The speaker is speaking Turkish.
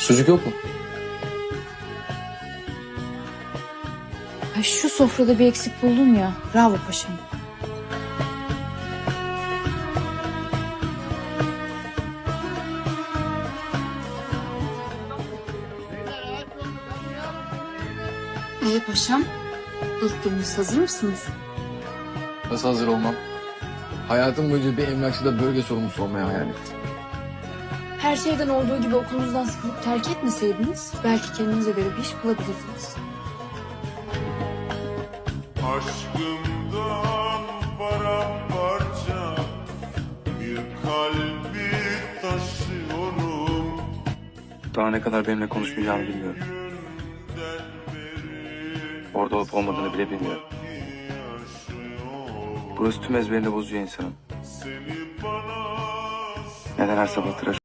Sucuk yok mu? Ay şu sofrada bir eksik buldun ya. Bravo paşam. Ee paşam, ilk gününüz hazır mısınız? Nasıl hazır olmam? Hayatım boyunca bir emlakçıda bölge sorumlusu olmaya hayal ettim. Her şeyden olduğu gibi okulunuzdan sıkılıp terk etmeseydiniz belki kendinize göre bir iş bulabilirdiniz. Aşkımdan paramparça bir kalbi taşıyorum. Daha ne kadar benimle konuşmayacağını bilmiyorum. Orada olup olmadığını bile bilmiyorum. Burası tüm ezberini bozuyor insanın. Neden her sabah tıraş